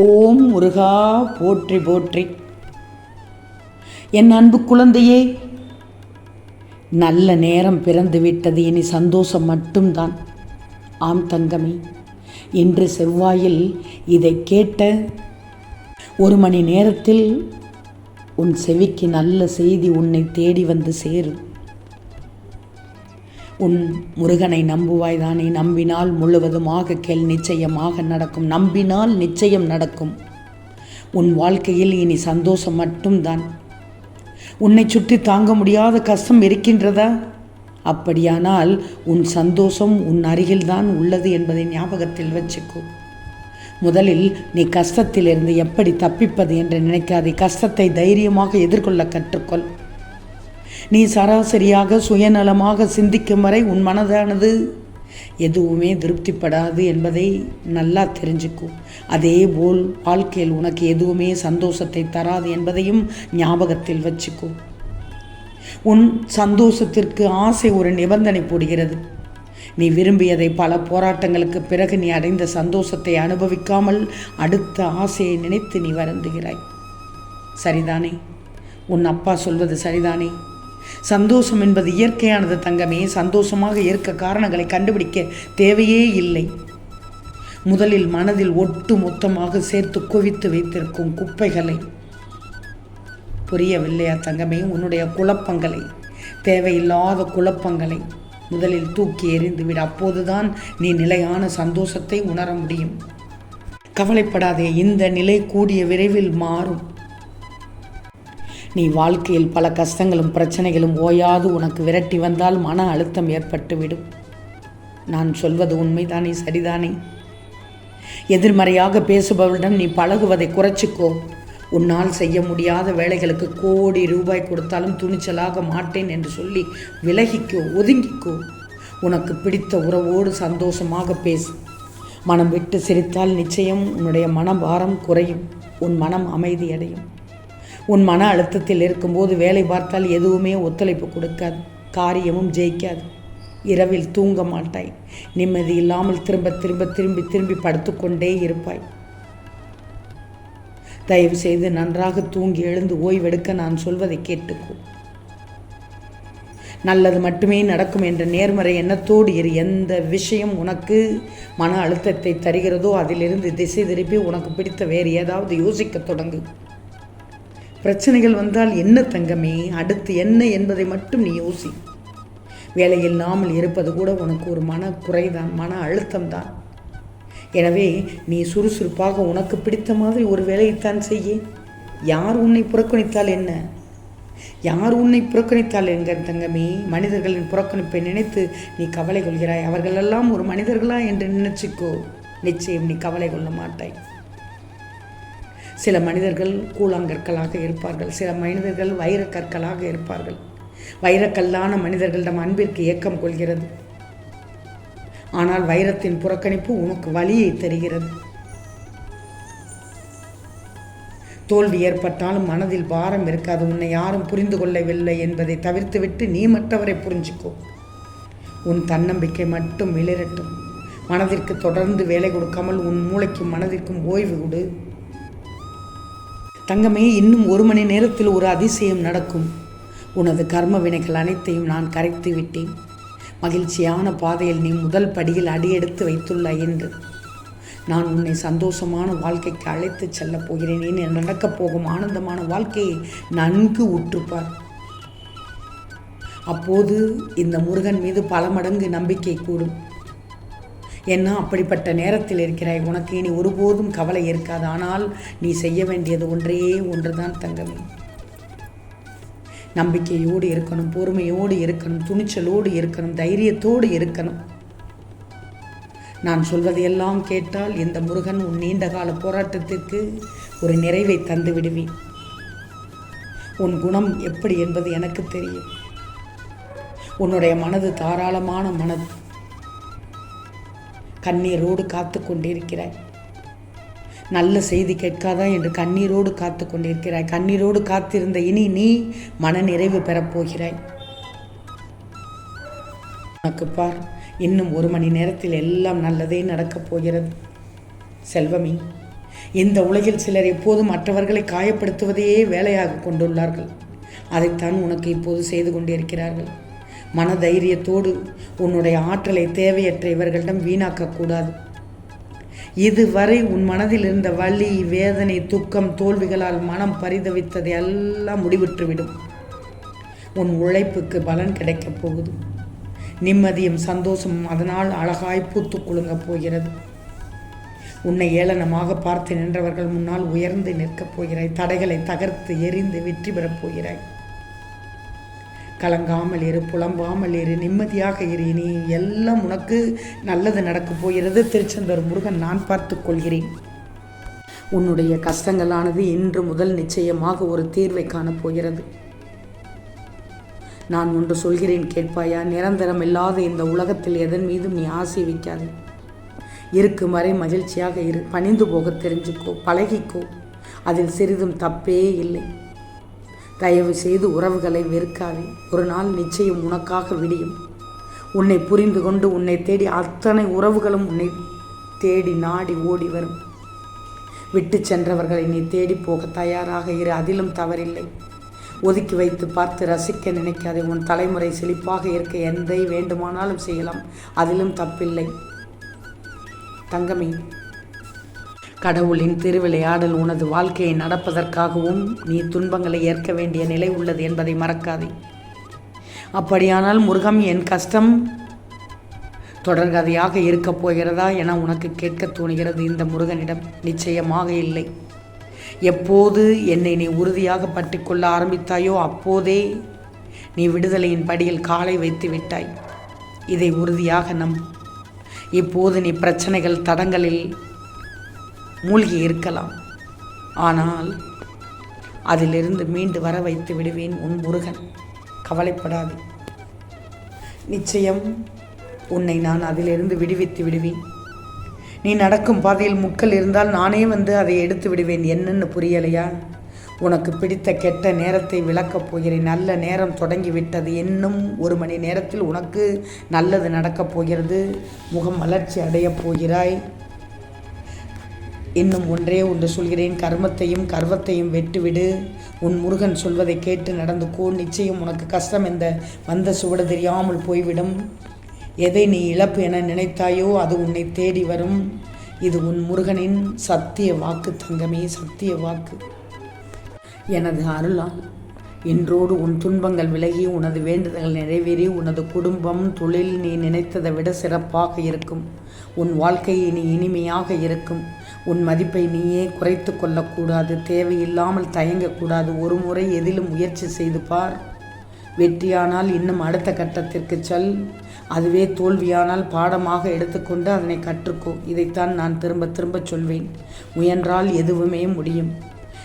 ஓம் முருகா போற்றி போற்றி. என் அன்பு குழந்தையே நல்ல நேரம் பிறந்து விட்டது இனி சந்தோஷம் மட்டும்தான். ஆம் தங்கமே இன்று செவ்வாயில் இதை கேட்ட ஒரு மணி நேரத்தில் உன் செவிக்கு நல்ல செய்தி உன்னை தேடி வந்து சேரும். உன் முருகனை நம்புவாய் தானே நம்பினால் முழுவதுமாக கேள் நிச்சயமாக நடக்கும். நம்பினால் நிச்சயம் நடக்கும். உன் வாழ்க்கையில் இனி சந்தோஷம் மட்டும்தான். உன்னை சுற்றி தாங்க முடியாத கஷ்டம் இருக்கின்றதா? அப்படியானால் உன் சந்தோஷம் உன் அருகில்தான் உள்ளது என்பதை ஞாபகத்தில் வச்சுக்கோ. முதலில் நீ கஷ்டத்திலிருந்து எப்படி தப்பிப்பது என்று நினைக்காதே. கஷ்டத்தை தைரியமாக எதிர்கொள்ள கற்றுக்கொள். நீ சராசரியாக சுயநலமாக சிந்திக்கும் வரை உன் மனதானது எதுவுமே திருப்திப்படாது என்பதை நல்லா தெரிஞ்சுக்கோ. அதே போல் வாழ்க்கையில் உனக்கு எதுவுமே சந்தோஷத்தை தராது என்பதையும் ஞாபகத்தில் வச்சுக்கும் உன் சந்தோஷத்திற்கு ஆசை ஒரு நிபந்தனை போடுகிறது. நீ விரும்பியதை பல போராட்டங்களுக்கு பிறகு நீ அடைந்த சந்தோஷத்தை அனுபவிக்காமல் அடுத்த ஆசையை நினைத்து நீ வருந்துகிறாய். சரிதானே? உன் அப்பா சொல்வது சரிதானே? சந்தோஷம் என்பது இயற்கையானது தங்கமே. சந்தோஷமாக இருக்க காரணங்களை கண்டுபிடிக்க தேவையே இல்லை. முதலில் மனதில் ஒட்டு மொத்தமாக சேர்த்து குவித்து வைத்திருக்கும் குப்பைகளை. புரியவில்லையா தங்கமே? உன்னுடைய குழப்பங்களை தேவையில்லாத குழப்பங்களை முதலில் தூக்கி எறிந்துவிடு அப்போதுதான் நீ நிலையான சந்தோஷத்தை உணர முடியும். கவலைப்படாதே இந்த நிலை கூடிய விரைவில் மாறும். நீ வாழ்க்கையில் பல கஷ்டங்களும் பிரச்சனைகளும் ஓயாது உனக்கு விரட்டி வந்தால் மன அழுத்தம் ஏற்பட்டுவிடும். நான் சொல்வது உண்மைதானே சரிதானே? எதிர்மறையாக பேசுபவரிடம் நீ பழகுவதை குறைச்சிக்கோ. உன்னால் செய்ய முடியாத வேலைகளுக்கு கோடி ரூபாய் கொடுத்தாலும் துணிச்சலாக மாட்டேன் என்று சொல்லி விலகிக்கோ ஒதுங்கிக்கோ. உனக்கு பிடித்த உறவோடு சந்தோஷமாக பேசு. மனம் விட்டு சிரித்தால் நிச்சயம் உன்னுடைய மனபாரம் குறையும். உன் மனம் அமைதியடையும். உன் மன அழுத்தத்தில் இருக்கும்போது வேலை பார்த்தால் எதுவுமே ஒத்துழைப்பு கொடுக்காது காரியமும் ஜெயிக்காது. இரவில் தூங்க மாட்டாய். நிம்மதி இல்லாமல் திரும்ப திரும்ப திரும்பி திரும்பி படுத்துக்கொண்டே இருப்பாய். தயவு செய்து நன்றாக தூங்கி எழுந்து ஓய்வெடுக்க நான் சொல்வதை கேட்டுக்கோ. நல்லது மட்டுமே நடக்கும் என்ற நேர்மறை எண்ணத்தோடு இரு. எந்த விஷயம் உனக்கு மன அழுத்தத்தை தருகிறதோ அதிலிருந்து திசை திருப்பி உனக்கு பிடித்த வேறு ஏதாவது யோசிக்க தொடங்கு. பிரச்சனைகள் வந்தால் என்ன தங்கமே? அடுத்து என்ன என்பதை மட்டும் நீ யோசி. வேலை இல்லாமல் இருப்பது கூட உனக்கு ஒரு மன குறைதான் மன அழுத்தம்தான். எனவே நீ சுறுசுறுப்பாக உனக்கு பிடித்த மாதிரி ஒரு வேலையைத்தான் செய்ய. யார் உன்னை புறக்கணித்தால் என்ன? யார் உன்னை புறக்கணித்தால் என்கிற தங்கமே? மனிதர்களின் புறக்கணிப்பை நினைத்து நீ கவலை கொள்கிறாய். அவர்களெல்லாம் ஒரு மனிதர்களா என்று நினைச்சுக்கோ. நிச்சயம் நீ கவலை கொள்ள மாட்டாய். சில மனிதர்கள் கூழாங்கற்களாக இருப்பார்கள் சில மனிதர்கள் வைரக்கற்களாக இருப்பார்கள். வைரக்கல்லான மனிதர்களிடம் அன்பிற்கு ஏக்கம் கொள்கிறது. ஆனால் வைரத்தின் புறக்கணிப்பு உனக்கு வலியை தருகிறது. தோல்வி ஏற்பட்டாலும் மனதில் பாரம் இருக்காது. உன்னை யாரும் புரிந்து கொள்ளவில்லை என்பதை தவிர்த்துவிட்டு நீ மற்றவரை புரிஞ்சுக்கோ. உன் தன்னம்பிக்கை மட்டும் விளிரட்டும் மனதிற்கு தொடர்ந்து வேலை கொடுக்காமல் உன் மூளைக்கும் மனதிற்கும் ஓய்வு கொடு. தங்கமே இன்னும் ஒரு மணி நேரத்தில் ஒரு அதிசயம் நடக்கும். உனது கர்ம வினைகள் அனைத்தையும் நான் கரைத்து விட்டேன். மகிழ்ச்சியான பாதையில் நீ முதல் படியில் அடியெடுத்து வைத்துள்ளாய் என்று. நான் உன்னை சந்தோஷமான வாழ்க்கைக்கு அழைத்து செல்லப் போகிறேன். நீ நடக்கப் போகும் ஆனந்தமான வாழ்க்கையை நன்கு உற்றுப்பார். அப்போது இந்த முருகன் மீது பல மடங்கு நம்பிக்கை கூடும். ஏன்னா அப்படிப்பட்ட நேரத்தில் இருக்கிறாய்? உனக்கு இனி ஒருபோதும் கவலை இருக்காது. ஆனால் நீ செய்ய வேண்டியது ஒன்றே ஒன்றுதான் தங்கமே. நம்பிக்கையோடு இருக்கணும் பொறுமையோடு இருக்கணும் துணிச்சலோடு இருக்கணும் தைரியத்தோடு இருக்கணும். நான் சொல்வதையெல்லாம் கேட்டால் இந்த முருகன் உன் நீண்டகால போராட்டத்திற்கு ஒரு நிறைவை தந்து விடுவேன். உன் குணம் எப்படி என்பது எனக்கு தெரியும். உன்னுடைய மனது தாராளமான மனது. கண்ணீரோடு காத்து கொண்டிருக்கிறாய் நல்ல செய்தி கேட்காதா என்று கண்ணீரோடு காத்து கொண்டிருக்கிறாய் கண்ணீரோடு காத்திருந்த இனி நீ மன நிறைவு பெறப்போகிறாய். உனக்கு பார் இன்னும் ஒரு மணி நேரத்தில் எல்லாம் நல்லதே நடக்கப் போகிறது. செல்வமி இந்த உலகில் சிலர் எப்போதும் மற்றவர்களை காயப்படுத்துவதையே வேலையாக கொண்டுள்ளார்கள். அதைத்தான் உனக்கு இப்போது செய்து கொண்டிருக்கிறார்கள். மன தைரியத்தோடு உன்னுடைய ஆற்றலை தேவையற்ற இவர்களிடம் வீணாக்கக்கூடாது. இதுவரை உன் மனதில் இருந்த வலி வேதனை துக்கம் தோல்விகளால் மனம் பரிதவித்ததை எல்லாம் முடிவுற்றுவிடும் உன் உழைப்புக்கு பலன் கிடைக்கப் போகுது. நிம்மதியும் சந்தோஷமும் அதனால் அழகாய் பூத்து குலுங்க போகிறது. உன்னை ஏளனமாக பார்த்து நின்றவர்கள் முன்னால் உயர்ந்து நிற்கப் போகிறாய். தடைகளை தகர்த்து எரிந்து வெற்றி பெறப் போகிறாய். கலங்காமல் இரு புலம்பாமல் இரு நிம்மதியாக இரு. நீ எல்லாம் உனக்கு நல்லது நடக்கப் போகிறது. திருச்செந்தூர் முருகன் நான் பார்த்து கொள்கிறேன். உன்னுடைய கஷ்டங்களானது இன்று முதல் நிச்சயமாக ஒரு தீர்வை காணப் போகிறது. நான் ஒன்று சொல்கிறேன் கேட்பாயா நிரந்தரம் இல்லாத இந்த உலகத்தில் எதன் மீதும் நீ ஆசை வைக்காது. இருக்கும் வரை மகிழ்ச்சியாக இரு. பணிந்து போக தெரிஞ்சுக்கோ பழகிக்கோ. அதில் சிறிதும் தப்பே இல்லை. தயவு செய்து உறவுகளை வெறுக்காதே. ஒரு நாள் நிச்சயம் உனக்காக விடியும். உன்னை புரிந்து கொண்டு உன்னை தேடி அத்தனை உறவுகளும் உன்னை தேடி நாடி ஓடி வரும். விட்டு சென்றவர்களை நீ தேடி போக தயாராக இரு அதிலும் தவறில்லை. ஒதுக்கி வைத்து பார்த்து ரசிக்க நினைக்காதே உன் தலைமுறை செழிப்பாக இருக்க எந்தை வேண்டுமானாலும் செய்யலாம் அதிலும் தப்பில்லை. தங்கமே கடவுளின் திருவிளையாடல் உனது வாழ்க்கையை நடப்பதற்காகவும் நீ துன்பங்களை ஏற்க வேண்டிய நிலை உள்ளது என்பதை மறக்காதே. அப்படியானால் முருகம் என் கஷ்டம் தொடர்கதையாக இருக்கப் போகிறதா என உனக்கு கேட்க தோணுகிறது இந்த முருகனிடம். நிச்சயமாக இல்லை. எப்போது என்னை நீ உறுதியாக பற்றிக்கொள்ள ஆரம்பித்தாயோ அப்போதே நீ விடுதலையின் படியில் காலை வைத்து விட்டாய். இதை உறுதியாக நம். இப்போது நீ பிரச்சனைகள் தடங்களில் மூழ்கி இருக்கலாம். ஆனால் அதிலிருந்து மீண்டு வர வைத்து விடுவேன் உன் முருகன். கவலைப்படாது. நிச்சயம் உன்னை நான் அதிலிருந்து விடுவித்து விடுவேன். நீ நடக்கும் பாதையில் முக்கள் இருந்தால் நானே வந்து அதை எடுத்து விடுவேன். என்னன்னு புரியலையா? உனக்கு பிடித்த கெட்ட நேரத்தை விளக்கப் போகிறேன். நல்ல நேரம் தொடங்கிவிட்டது. இன்னும் ஒரு மணி நேரத்தில் உனக்கு நல்லது நடக்கப் போகிறது. முகம் வளர்ச்சி அடையப் போகிறாய். இன்னும் ஒன்றே ஒன்று சொல்கிறேன். கர்மத்தையும் கர்வத்தையும் வெட்டுவிடு. உன் முருகன் சொல்வதை கேட்டு நடந்து கோ நிச்சயம் உனக்கு கஷ்டம் எந்த வந்த சுவடு தெரியாமல் போய்விடும். எதை நீ இழப்பு என நினைத்தாயோ அது உன்னை தேடி வரும். இது உன் முருகனின் சத்திய வாக்கு தங்கமே சத்திய வாக்கு. எனது அருளால் இன்றோடு உன் துன்பங்கள் விலகி உனது வேண்டுதல்கள் நிறைவேறி உனது குடும்பம் தொழில் நீ நினைத்ததை விட சிறப்பாக இருக்கும். உன் வாழ்க்கை இனி இனிமையாக இருக்கும். உன் மதிப்பை நீயே குறைத்து கொள்ளக்கூடாது தேவையில்லாமல் தயங்கக்கூடாது. ஒரு முறை எதிலும் முயற்சி செய்து பார். வெற்றியானால் இன்னும் அடுத்த கட்டத்திற்கு செல். அதுவே தோல்வியானால் பாடமாக எடுத்துக்கொண்டு அதனை கற்றுக்கோ. இதைத்தான் நான் திரும்ப திரும்ப சொல்வேன். முயன்றால் எதுவுமே முடியும்.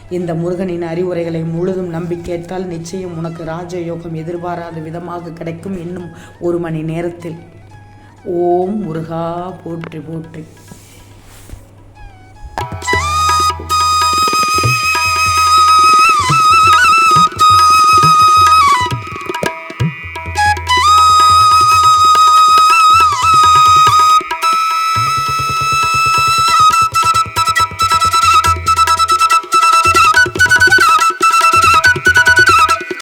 இந்த முருகனின் அறிவுரைகளை முழுதும் நம்பி கேட்டால் நிச்சயம் உனக்கு ராஜயோகம் எதிர்பாராத விதமாக கிடைக்கும் இன்னும் ஒரு மணி நேரத்தில். ஓம் முருகா போற்றி போற்றி.